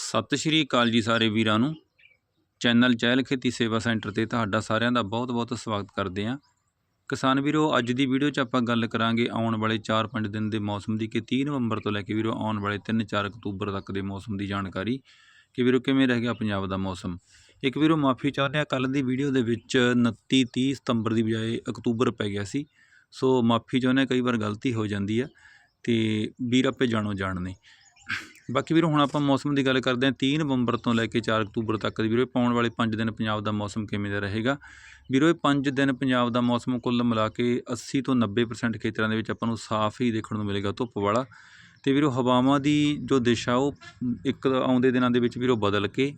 ਸਤਿ ਸ਼੍ਰੀ ਅਕਾਲ ਜੀ ਸਾਰੇ ਵੀਰਾਂ ਨੂੰ। ਚੈਨਲ ਚਹਿਲ ਖੇਤੀ ਸੇਵਾ ਸੈਂਟਰ ਤੇ ਤੁਹਾਡਾ ਸਾਰਿਆਂ ਦਾ ਬਹੁਤ-ਬਹੁਤ ਸਵਾਗਤ ਕਰਦੇ ਹਾਂ। ਕਿਸਾਨ ਵੀਰੋ, ਅੱਜ ਦੀ ਵੀਡੀਓ 'ਚ ਆਪਾਂ ਗੱਲ ਕਰਾਂਗੇ ਆਉਣ ਵਾਲੇ 4-5 ਦਿਨ ਦੇ ਮੌਸਮ ਦੀ ਕਿ 30 ਨਵੰਬਰ ਤੋਂ ਲੈ ਕੇ ਵੀਰੋ ਆਉਣ ਵਾਲੇ 3-4 ਅਕਤੂਬਰ ਤੱਕ ਦੇ ਮੌਸਮ ਦੀ ਜਾਣਕਾਰੀ ਕਿ ਵੀਰੋ ਕਿਵੇਂ ਰਹਿ ਗਿਆ ਪੰਜਾਬ ਦਾ ਮੌਸਮ। ਇੱਕ ਵੀਰੋ ਮਾਫੀ ਚਾਹੁੰਦੇ ਆ ਕੱਲ ਦੀ ਵੀਡੀਓ ਦੇ ਵਿੱਚ 29 30 ਸਤੰਬਰ ਦੀ ਬਜਾਏ ਅਕਤੂਬਰ ਪੈ ਗਿਆ ਸੀ। ਸੋ ਮਾਫੀ ਚਾਹੁੰਦੇ ਹਾਂ, ਕਈ ਵਾਰ ਗਲਤੀ ਹੋ ਜਾਂਦੀ ਆ ਤੇ ਵੀਰ ਆਪੇ ਜਾਣੋ ਜਾਣਨੇ ਬਾਕੀ ਵੀਰੋ, ਹੁਣ ਆਪਾਂ ਮੌਸਮ ਦੀ ਗੱਲ ਕਰਦੇ ਹਾਂ। 3 ਨਵੰਬਰ ਤੋਂ ਲੈ ਕੇ 4 ਅਕਤੂਬਰ ਤੱਕ ਦੀ ਵੀਰੋ ਪਾਉਣ ਵਾਲੇ 5 ਦਿਨ ਪੰਜਾਬ ਦਾ ਮੌਸਮ ਕਿਵੇਂ ਦਾ ਰਹੇਗਾ? ਵੀਰੋ, ਇਹ 5 ਦਿਨ ਪੰਜਾਬ ਦਾ ਮੌਸਮ ਕੁੱਲ ਮਿਲਾ ਕੇ 80 ਤੋਂ 90% ਖੇਤਰਾਂ ਦੇ ਵਿੱਚ ਆਪਾਂ ਨੂੰ ਸਾਫ਼ ਹੀ ਦੇਖਣ ਨੂੰ ਮਿਲੇਗਾ ਧੁੱਪ ਵਾਲਾ। ਤੇ ਵੀਰੋ, ਹਵਾਵਾਂ ਦੀ ਜੋ ਦਿਸ਼ਾ, ਉਹ ਇੱਕ ਆਉਂਦੇ ਦਿਨਾਂ ਦੇ ਵਿੱਚ ਵੀਰੋ ਬਦਲ ਕੇ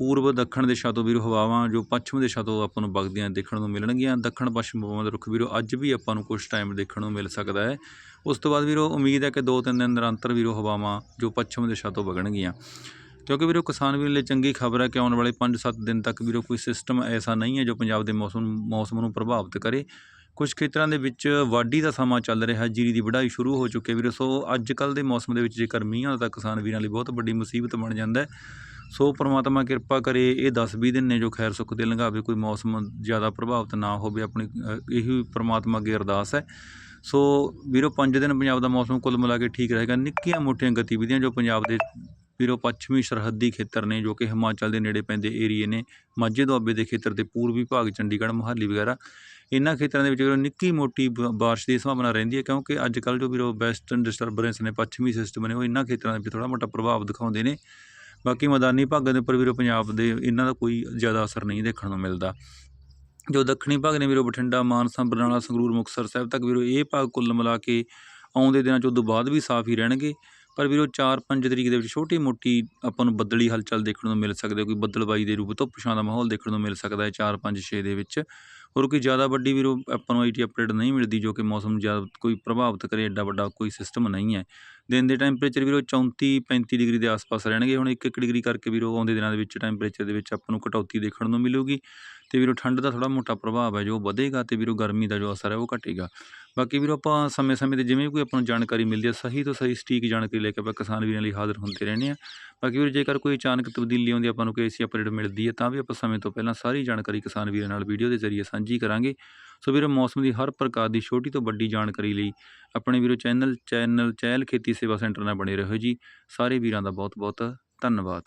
ਪੂਰਬ, ਦੱਖਣ ਦਿਸ਼ਾ ਤੋਂ ਵੀਰੋ ਹਵਾਵਾਂ ਜੋ ਪੱਛਮ ਦਿਸ਼ਾ ਤੋਂ ਆਪਾਂ ਨੂੰ ਵਗਦੀਆਂ ਦੇਖਣ ਨੂੰ ਮਿਲਣਗੀਆਂ। ਦੱਖਣ ਪੱਛਮ ਹਵਾਵਾਂ ਦਾ ਰੁੱਖ ਵੀਰੋ, ਅੱਜ ਵੀ ਆਪਾਂ ਨੂੰ ਕੁਝ ਟਾਈਮ ਦੇਖਣ ਨੂੰ ਮਿਲ ਸਕਦਾ ਹੈ। ਉਸ ਤੋਂ ਬਾਅਦ ਵੀਰੋ, ਉਮੀਦ ਹੈ ਕਿ ਦੋ ਤਿੰਨ ਦਿਨ ਨਿਰੰਤਰ ਵੀਰੋ ਹਵਾਵਾਂ ਜੋ ਪੱਛਮ ਦਿਸ਼ਾ ਤੋਂ ਵਗਣਗੀਆਂ। ਕਿਉਂਕਿ ਵੀਰੋ, ਕਿਸਾਨ ਵੀਰ ਲਈ ਚੰਗੀ ਖਬਰ ਹੈ ਕਿ ਆਉਣ ਵਾਲੇ 5-7 ਦਿਨ ਤੱਕ ਵੀਰੋ ਕੋਈ ਸਿਸਟਮ ਐਸਾ ਨਹੀਂ ਹੈ ਜੋ ਪੰਜਾਬ ਦੇ ਮੌਸਮ ਮੌਸਮ ਨੂੰ ਪ੍ਰਭਾਵਿਤ ਕਰੇ। ਕੁਝ ਖੇਤਰਾਂ ਦੇ ਵਿੱਚ ਵਾਢੀ ਦਾ ਸਮਾਂ ਚੱਲ ਰਿਹਾ ਜੀਰੀ ਦੀ ਵਢਾਈ ਸ਼ੁਰੂ ਹੋ ਚੁੱਕੀ ਹੈ ਵੀਰੋ। ਸੋ ਅੱਜ ਕੱਲ ਦੇ ਮੌਸਮ ਦੇ ਵਿੱਚ ਜੇਕਰ ਮੀਂਹ ਆਉਂਦਾ ਤਾਂ ਕਿਸਾਨ ਵੀਰਾਂ ਲਈ ਬਹੁਤ ਵੱਡੀ ਮੁਸੀਬਤ ਬਣ ਜਾਂਦਾ ਹੈ। ਸੋ ਪਰਮਾਤਮਾ ਕਿਰਪਾ ਕਰੇ ਇਹ 10-20 ਦਿਨ ਨੇ ਜੋ ਖੈਰ ਸੁੱਖ ਦੇ ਲੰਘਾਵੇ ਕੋਈ ਮੌਸਮ ਜ਼ਿਆਦਾ ਪ੍ਰਭਾਵਿਤ ਨਾ ਹੋਵੇ ਆਪਣੀ ਅ, ਇਹੀ ਪ੍ਰਮਾਤਮਾ ਅੱਗੇ ਅਰਦਾਸ ਹੈ। ਸੋ ਵੀਰੋ 5 ਦਿਨ ਪੰਜਾਬ ਦਾ ਮੌਸਮ ਕੁੱਲ ਮਿਲਾ ਕੇ ਠੀਕ ਰਹੇਗਾ। ਨਿੱਕੀਆਂ ਮੋਟੀਆਂ ਗਤੀਵਿਧੀਆਂ ਜੋ ਪੰਜਾਬ ਦੇ ਵੀਰੋ ਪੱਛਮੀ ਸਰਹੱਦੀ ਖੇਤਰ ਨੇ ਜੋ ਕਿ ਹਿਮਾਚਲ ਦੇ ਨੇੜੇ ਪੈਂਦੇ ਏਰੀਏ ਨੇ ਮਾਝੇ ਦੁਆਬੇ ਦੇ ਖੇਤਰ ਦੇ ਪੂਰਬੀ ਭਾਗ ਚੰਡੀਗੜ੍ਹ ਮੁਹਾਲੀ ਵਗੈਰਾ ਇਹਨਾਂ ਖੇਤਰਾਂ ਦੇ ਵਿੱਚ ਵੀਰੋ ਨਿੱਕੀ ਮੋਟੀ ਬ- ਬਾਰਿਸ਼ ਦੀ ਸੰਭਾਵਨਾ ਰਹਿੰਦੀ ਹੈ ਕਿਉਂਕਿ ਅੱਜ ਕੱਲ੍ਹ ਜੋ ਵੀਰੋ ਵੈਸਟਰਨ ਡਿਸਟਰਬੈਂਸ ਨੇ ਪੱਛਮੀ ਸਿਸਟਮ ਨੇ ਉਹ ਇਹਨਾਂ ਖੇਤਰਾਂ ਦੇ ਵਿੱਚ ਥੋੜ੍ਹਾ ਮੋਟਾ ਪ੍ਰਭਾਵ ਦਿਖਾਉਂਦੇ ਨੇ। ਬਾਕੀ ਮੈਦਾਨੀ ਭਾਗਾਂ ਦੇ ਉੱਪਰ ਵੀਰੋ ਪੰਜਾਬ ਦੇ ਇਹਨਾਂ ਦਾ ਕੋਈ ਜ਼ਿਆਦਾ ਅਸਰ ਨਹੀਂ ਦੇਖਣ ਨੂੰ ਮਿਲਦਾ। ਜੋ ਦੱਖਣੀ ਭਾਗ ਨੇ ਵੀਰੋ ਬਠਿੰਡਾ, ਮਾਨਸਾ, ਬਰਨਾਲਾ, ਸੰਗਰੂਰ, ਮੁਕਤਸਰ ਸਾਹਿਬ ਤੱਕ ਵੀਰੋ ਇਹ ਭਾਗ ਕੁੱਲ ਮਿਲਾ ਕੇ ਆਉਂਦੇ ਦਿਨਾਂ 'ਚ ਉਦੋਂ ਬਾਅਦ ਵੀ ਸਾਫ਼ ਹੀ ਰਹਿਣਗੇ। ਪਰ ਵੀਰੋ 4-5 ਤਰੀਕ ਦੇ ਵਿੱਚ ਛੋਟੀ ਮੋਟੀ ਆਪਾਂ ਨੂੰ ਬੱਦਲੀ ਹਲਚਲ ਦੇਖਣ ਨੂੰ ਮਿਲ ਸਕਦੀ ਹੈ, ਕੋਈ ਬੱਦਲਬਾਈ ਦੇ ਰੂਪ ਧੁੱਪ ਛਾਂ ਦਾ ਮਾਹੌਲ ਦੇਖਣ ਨੂੰ ਮਿਲ ਸਕਦਾ ਹੈ 4-5-6 ਦੇ ਵਿੱਚ। ਔਰ ਕੋਈ ਜ਼ਿਆਦਾ ਵੱਡੀ ਵੀਰੋ ਆਪਾਂ ਨੂੰ ਆਈ ਟੀ ਅਪਡੇਟ ਨਹੀਂ ਮਿਲਦੀ ਜੋ ਕਿ ਮੌਸਮ ਜ਼ਿਆਦਾ ਕੋਈ ਪ੍ਰਭਾਵਿਤ ਕਰੇ, ਐਡਾ ਵੱਡਾ ਕੋਈ ਸਿਸਟਮ ਨਹੀਂ ਹੈ। ਦਿਨ ਦੇ ਟੈਂਪਰੇਚਰ ਵੀਰੋ 34-35 ਡਿਗਰੀ ਦੇ ਆਸ-ਪਾਸ ਰਹਿਣਗੇ। ਹੁਣ 1-1 ਡਿਗਰੀ ਕਰਕੇ ਵੀਰੋ ਆਉਂਦੇ ਦਿਨਾਂ ਦੇ ਵਿੱਚ ਟੈਂਪਰੇਚਰ ਦੇ ਵਿੱਚ ਆਪਾਂ ਨੂੰ ਕਟੌਤੀ ਦੇਖਣ ਨੂੰ ਮਿਲੂਗੀ ਤੇ ਵੀਰੋ ਠੰਡ ਦਾ ਥੋੜ੍ਹਾ ਮੋਟਾ ਪ੍ਰਭਾਵ ਹੈ ਜੋ ਵਧੇਗਾ ਅਤੇ ਵੀਰੋ ਗਰਮੀ ਦਾ ਜੋ ਅਸਰ ਹੈ ਉਹ ਘਟੇਗਾ। ਬਾਕੀ ਵੀਰੋ ਆਪਾਂ ਸਮੇਂ-ਸਮੇਂ ਤੇ ਜਿਵੇਂ ਵੀ ਕੋਈ ਆਪਾਂ ਨੂੰ ਜਾਣਕਾਰੀ ਮਿਲਦੀ ਹੈ, ਸਹੀ ਤੋਂ ਸਹੀ ਸਟੀਕ ਜਾਣਕਾਰੀ ਲੈ ਕੇ ਆਪਾਂ ਕਿਸਾਨ ਵੀਰਾਂ ਲਈ ਹਾਜ਼ਰ ਹੁੰਦੇ ਰਹਿੰਦੇ ਹਾਂ। ਬਾਕੀ ਵੀਰੋ ਜੇਕਰ ਕੋਈ ਅਚਾਨਕ ਤਬਦੀਲੀ ਆਉਂਦੀ ਆਪਾਂ ਨੂੰ ਕੋਈ ਐਸੀ ਅਪਡੇਟ ਮਿਲਦੀ ਹੈ, ਤਾਂ ਵੀ ਆਪਾਂ ਸਮੇਂ ਤੋਂ ਪਹਿਲਾਂ ਸਾਰੀ ਜਾਣਕਾਰੀ ਕਿਸਾਨ ਵੀਰਾਂ ਨਾਲ ਵੀਡੀਓ ਦੇ ਜ਼ਰੀਏ ਸਾਂਝੀ ਕਰਾਂਗੇ। ਸੋ ਵੀਰੋ, ਮੌਸਮ ਦੀ ਹਰ ਪ੍ਰਕਾਰ ਦੀ ਛੋਟੀ ਤੋਂ ਵੱਡੀ ਜਾਣਕਾਰੀ ਲਈ ਆਪਣੇ ਵੀਰੋ ਚੈਨਲ ਚੈਨਲ ਚਹਿਲ ਖੇਤੀ ਸੇਵਾ ਸੈਂਟਰ ਨਾਲ ਬਣੇ ਰਹੋ ਜੀ। ਸਾਰੇ ਵੀਰਾਂ ਦਾ ਬਹੁਤ ਬਹੁਤ ਧੰਨਵਾਦ।